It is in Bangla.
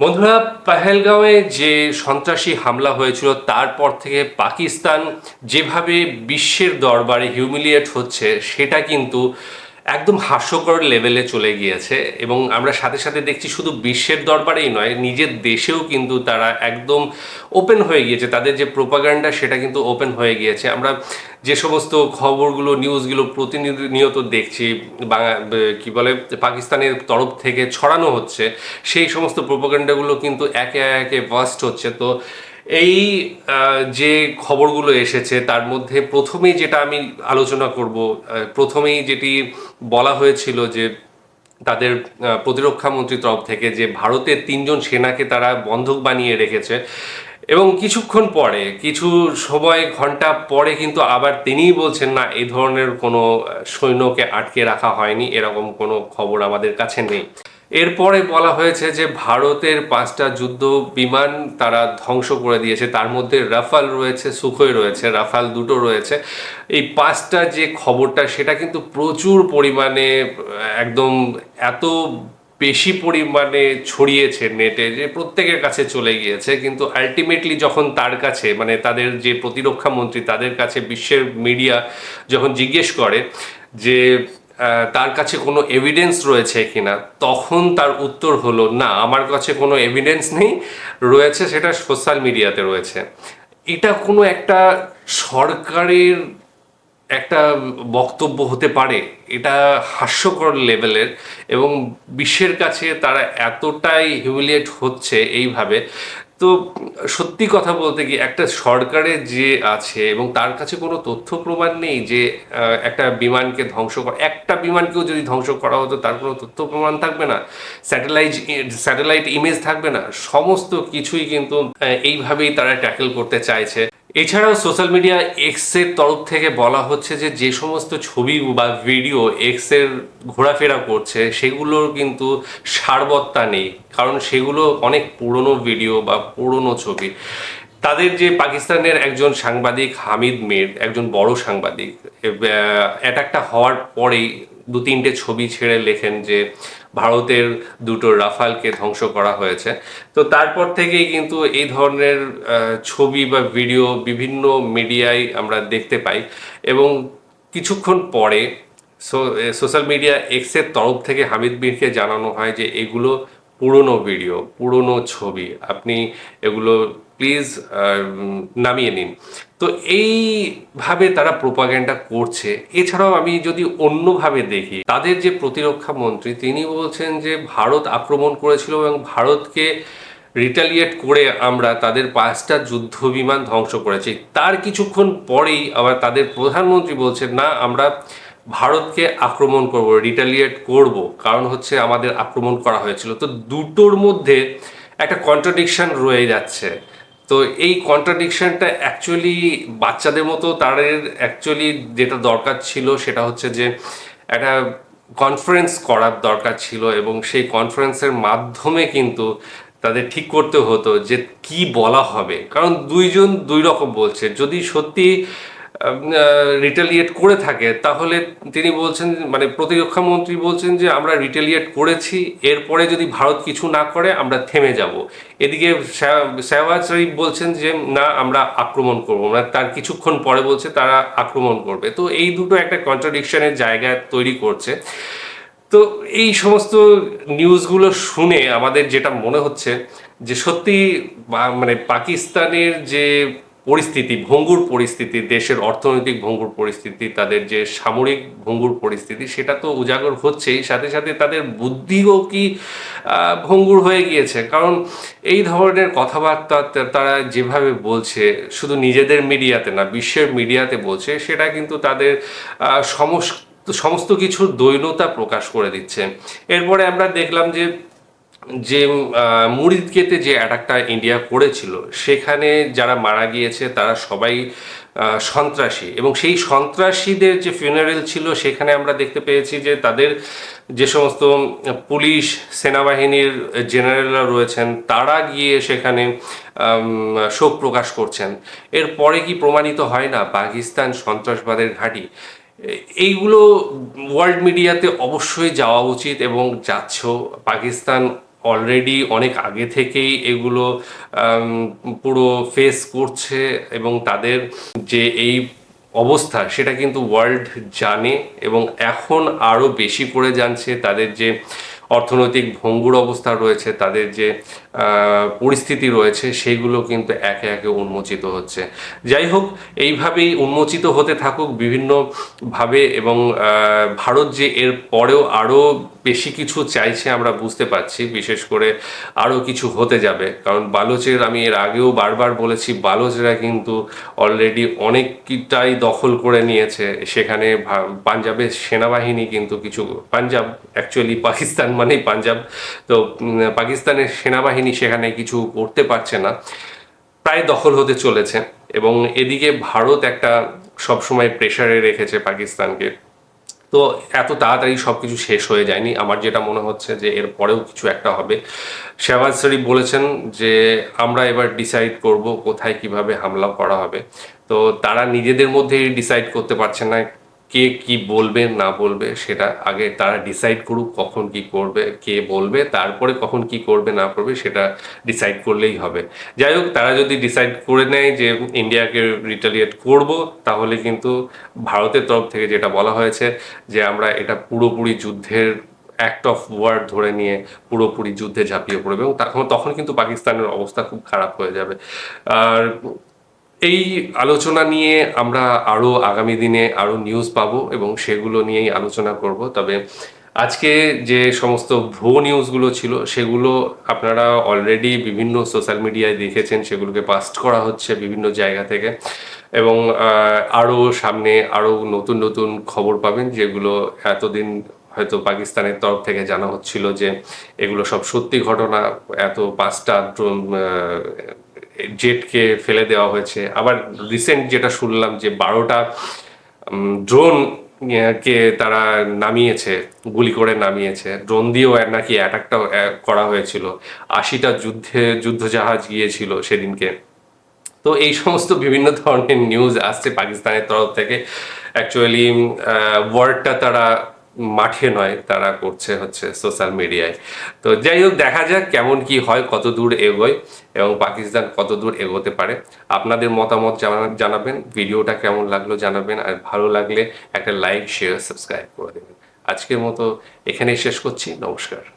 বন্ধুরা, পাহেলগাঁওয়ে যে সন্ত্রাসী হামলা হয়েছিল, তারপর থেকে পাকিস্তান যেভাবে বিশ্বের দরবারে হিউমিলিয়েট হচ্ছে, সেটা কিন্তু একদম হাস্যকর লেভেলে চলে গিয়েছে এবং আমরা সাথে সাথে দেখছি শুধু বিশ্বের দরবারেই নয়, নিজের দেশেও কিন্তু তারা একদম ওপেন হয়ে গিয়েছে। তাদের যে প্রোপাগান্ডা সেটা কিন্তু ওপেন হয়ে গিয়েছে। আমরা যে সমস্ত খবরগুলো নিউজগুলো প্রতিনিয়ত দেখছি বাংলা কী বলে, পাকিস্তানের তরফ থেকে ছড়ানো হচ্ছে, সেই সমস্ত প্রোপাগান্ডাগুলো কিন্তু একে একে বাস্ট হচ্ছে। তো এই যে খবরগুলো এসেছে, তার মধ্যে প্রথমেই যেটা আমি আলোচনা করব প্রথমেই যেটি বলা হয়েছিল যে তাদের প্রতিরক্ষা মন্ত্রীর তরফ থেকে যে ভারতের তিনজন সেনাকে তারা বন্ধক বানিয়ে রেখেছে এবং কিছুক্ষণ পরে, কিছু সময়, ঘণ্টা পরে কিন্তু আবার তিনিই বলছেন, না এই ধরনের কোনো সৈন্যকে আটকে রাখা হয়নি, এরকম কোনো খবর আমাদের কাছে নেই। এরপরে বলা হয়েছে যে ভারতের পাঁচটা যুদ্ধ বিমান তারা ধ্বংস করে দিয়েছে। তার মধ্যে রাফাল রয়েছে, সুখই রয়েছে, রাফাল দুটো রয়েছে। এই পাঁচটা যে খবরটা, সেটা কিন্তু প্রচুর পরিমাণে একদম এত বেশি পরিমাণে ছড়িয়েছে নেটে যে প্রত্যেকের কাছে চলে গিয়েছে। কিন্তু আলটিমেটলি যখন তার কাছে মানে তাদের যে প্রতিরক্ষা মন্ত্রী, তাদের কাছে বিশ্বের মিডিয়া যখন জিজ্ঞেস করে যে তার কাছে কোনো এভিডেন্স রয়েছে কিনা, তখন তার উত্তর হলো, না, আমার কাছে কোনো এভিডেন্স নেই, রয়েছে সেটা সোশ্যাল মিডিয়াতে রয়েছে। এটা কোনো একটা সরকারের একটা বক্তব্য হতে পারে, এটা হাস্যকর লেভেলের এবং বিশ্বের কাছে তারা এতটাই হিউমিলিয়েট হচ্ছে এইভাবে তো সত্যি কথা বলতে কি একটা সরকারের যে আছে এবং তার কাছে কোনো তথ্য প্রমাণ নেই যে একটা বিমানকে ধ্বংস করা একটা বিমানকেও যদি ধ্বংস করা হতো তার কোনো তথ্য প্রমাণ থাকবে না, স্যাটেলাইট স্যাটেলাইট ইমেজ থাকবে না, সমস্ত কিছুই কিন্তু এইভাবেই তারা ট্যাকেল করতে চাইছে। এছাড়াও সোশ্যাল মিডিয়া এক্সের তরফ থেকে বলা হচ্ছে যে যে সমস্ত ছবি বা ভিডিও এক্সের ঘোরাফেরা করছে, সেগুলোর কিন্তু সারবত্তা নেই। কারণ সেগুলো অনেক পুরনো ভিডিও বা পুরনো ছবি। তাদের যে পাকিস্তানের একজন সাংবাদিক হামিদ মির, একজন বড় সাংবাদিক অ্যাটাকটা হওয়ার পরেই দু তিনটে ছবি ছেড়ে লেখেন যে ভারতের দুটো রাফালকে ধ্বংস করা হয়েছে। তো তারপর থেকেই কিন্তু এই ধরনের ছবি বা ভিডিও বিভিন্ন মিডিয়ায় আমরা দেখতে পাই এবং কিছুক্ষণ পরে সোশ্যাল মিডিয়া এক্সের তরফ থেকে হামিদ মিরকে জানানো হয় যে এগুলো পুরনো ভিডিও, পুরনো ছবি, আপনি এগুলো প্লিজ নামিয়ে নিন। তো এইভাবে তারা প্রোপাগেন্ডা করছে। এছাড়াও আমি যদি অন্যভাবে দেখি, তাদের যে প্রতিরক্ষা মন্ত্রী, তিনি বলছেন যে ভারত আক্রমণ করেছিল এবং ভারতকে রিটালিয়েট করে আমরা তাদের পাঁচটা যুদ্ধ বিমান ধ্বংস করেছি। তার কিছুক্ষণ পরেই আবার তাদের প্রধানমন্ত্রী বলছেন, না, আমরা ভারতকে আক্রমণ করব রিটালিয়েট করব। কারণ হচ্ছে আমাদের আক্রমণ করা হয়েছিল। তো দুটোর মধ্যে একটা কন্ট্রাডিকশন রয়ে যাচ্ছে। তো এই কন্ট্রাডিকশনটা অ্যাকচুয়ালি বাচ্চাদের মতো তাদের অ্যাকচুয়ালি যেটা দরকার ছিল সেটা হচ্ছে যে একটা কনফারেন্স করার দরকার ছিল এবং সেই কনফারেন্সের মাধ্যমে কিন্তু তাদের ঠিক করতে হতো যে কি বলা হবে। কারণ দুইজন দুই রকম বলছে। যদি সত্যি রিটালিয়েট করে থাকে, তাহলে তিনি বলছেন মানে প্রতিরক্ষা মন্ত্রী বলছেন যে, আমরা রিটেলিয়েট করেছি, এরপরে যদি ভারত কিছু না করে, আমরা থেমে যাব। এদিকে শেহবাজ শরীফ বলছেন যে, না, আমরা আক্রমণ করব। মানে তার কিছুক্ষণ পরে বলছে, তারা আক্রমণ করবে। তো এই দুটো একটা কন্ট্রাডিকশনের জায়গা তৈরি করছে। তো এই সমস্ত নিউজগুলো শুনে আমাদের যেটা মনে হচ্ছে, যে সত্যি মানে পাকিস্তানের যে পরিস্থিতি, ভঙ্গুর পরিস্থিতি, দেশের অর্থনৈতিক ভঙ্গুর পরিস্থিতি, তাদের যে সামরিক ভঙ্গুর পরিস্থিতি, সেটা তো উজাগর হচ্ছেই। সাথে সাথে তাদের বুদ্ধিও কি ভঙ্গুর হয়ে গিয়েছে। কারণ এই ধরনের কথাবার্তা তারা যেভাবে বলছে, শুধু নিজেদের মিডিয়াতে না, বিশ্বের মিডিয়াতে বলছে, সেটা কিন্তু তাদের সমস্ত সমস্ত কিছুর দৈনতা প্রকাশ করে দিচ্ছে। এরপরে আমরা দেখলাম যে যে মুরিদকেতে যে অ্যাটাকটা ইন্ডিয়া করেছিল, সেখানে যারা মারা গিয়েছে তারা সবাই সন্ত্রাসী। এবং সেই সন্ত্রাসীদের যে ফিউনারেল ছিল, সেখানে আমরা দেখতে পেয়েছি যে তাদের যে সমস্ত পুলিশ, সেনাবাহিনীর জেনারেলরা রয়েছেন, তারা গিয়ে সেখানে শোক প্রকাশ করছেন। এরপরে কি প্রমাণিত হয় না? পাকিস্তান সন্ত্রাসবাদের ঘাঁটি। এইগুলো ওয়ার্ল্ড মিডিয়াতে অবশ্যই যাওয়া উচিত এবং যাচ্ছেও পাকিস্তান অলরেডি অনেক আগে থেকেই এগুলো পুরো ফেস করছে এবং তাদের যে এই অবস্থা সেটা কিন্তু ওয়ার্ল্ড জানে এবং এখন আরও বেশি করে জানছে তাদের যে অর্থনৈতিক ভঙ্গুর অবস্থা রয়েছে, তাদের যে পরিস্থিতি রয়েছে সেইগুলো কিন্তু একে একে উন্মোচিত হচ্ছে। যাই হোক, এইভাবেই উন্মোচিত হতে থাকুক বিভিন্নভাবে এবং ভারত যে এর পরেও আরও বেশি কিছু চাইছে আমরা বুঝতে পারছি, বিশেষ করে আরও কিছু হতে যাবে। কারণ বালোচের, আমি এর আগেও বারবার বলেছি, বালোচেরা কিন্তু অলরেডি অনেকটাই দখল করে নিয়েছে। সেখানে পাঞ্জাবের সেনাবাহিনী কিন্তু কিছু, পাঞ্জাব অ্যাকচুয়ালি পাকিস্তান মানেই পাঞ্জাব। তো পাকিস্তানের সেনাবাহিনী সেখানে কিছু করতে পারছে না। প্রায় দখল হতে চলেছে এবং এদিকে ভারত একটা সবসময় প্রেশারে রেখেছে পাকিস্তানকে। তো এত তাড়াতাড়ি সব কিছু শেষ হয়ে যায়নি। আমার যেটা মনে হচ্ছে যে এর পরেও কিছু একটা হবে। শেহবাজ শরীফ বলেছেন যে আমরা এবার ডিসাইড করব কোথায় কীভাবে হামলা করা হবে। তো তারা নিজেদের মধ্যেই ডিসাইড করতে পারছে না। কে কি বলবে, না বলবে, সেটা আগে তারা ডিসাইড করুক কখন কি করবে, কে বলবে, তারপরে কখন কি করবে, না করবে, সেটা ডিসাইড করলেই হবে। যাই হোক, তারা যদি ডিসাইড করে নেয় যে ইন্ডিয়াকে রিটালিয়েট করব, তাহলে কিন্তু ভারতের তরফ থেকে যেটা বলা হয়েছে যে আমরা এটা পুরোপুরি যুদ্ধের অ্যাক্ট অফ ওয়ার ধরে নিয়ে পুরোপুরি যুদ্ধে ঝাঁপিয়ে পড়বে এবং তখন তখন কিন্তু পাকিস্তানের অবস্থা খুব খারাপ হয়ে যাবে। আর এই আলোচনা নিয়ে আমরা আরও আগামী দিনে আরও নিউজ পাবো এবং সেগুলো নিয়েই আলোচনা করব। তবে আজকে যে সমস্ত ভুয়ো নিউজগুলো ছিল, সেগুলো আপনারা অলরেডি বিভিন্ন সোশ্যাল মিডিয়ায় দেখেছেন, সেগুলোকে পাস্ট করা হচ্ছে বিভিন্ন জায়গা থেকে। এবং আরও সামনে আরও নতুন নতুন খবর পাবেন, যেগুলো এতদিন হয়তো পাকিস্তানের তরফ থেকে জানা হচ্ছিল যে এগুলো সব সত্যি ঘটনা, এত পাঁচটা জেটকে ফেলে দেওয়া হয়েছে। আবার রিসেন্ট যেটা শুনলাম যে বারোটা ড্রোন কে তারা নামিয়েছে, গুলি করে নামিয়েছে। ড্রোন দিয়েও নাকি অ্যাটাকটা করা হয়েছিল। আশিটা যুদ্ধে, যুদ্ধজাহাজ গিয়েছিল সেদিনকে। তো এই সমস্ত বিভিন্ন ধরনের নিউজ আসছে পাকিস্তানের তরফ থেকে। অ্যাকচুয়ালি ওয়ার্ডটা তারা মাঠে নয়, তারা করছে হচ্ছে সোশ্যাল মিডিয়ায় তো যাই হোক, দেখা যাক কেমন কি হয়, কত দূর এগোয় এবং পাকিস্তান কত দূর এগোতে পারে। আপনাদের মতামত জানা- জানাবেন, ভিডিওটা কেমন লাগল জানাবেন, আর ভালো লাগলে একটা লাইক শেয়ার সাবস্ক্রাইব করে দেবেন। আজকের মতো এখানেই শেষ করছি, নমস্কার।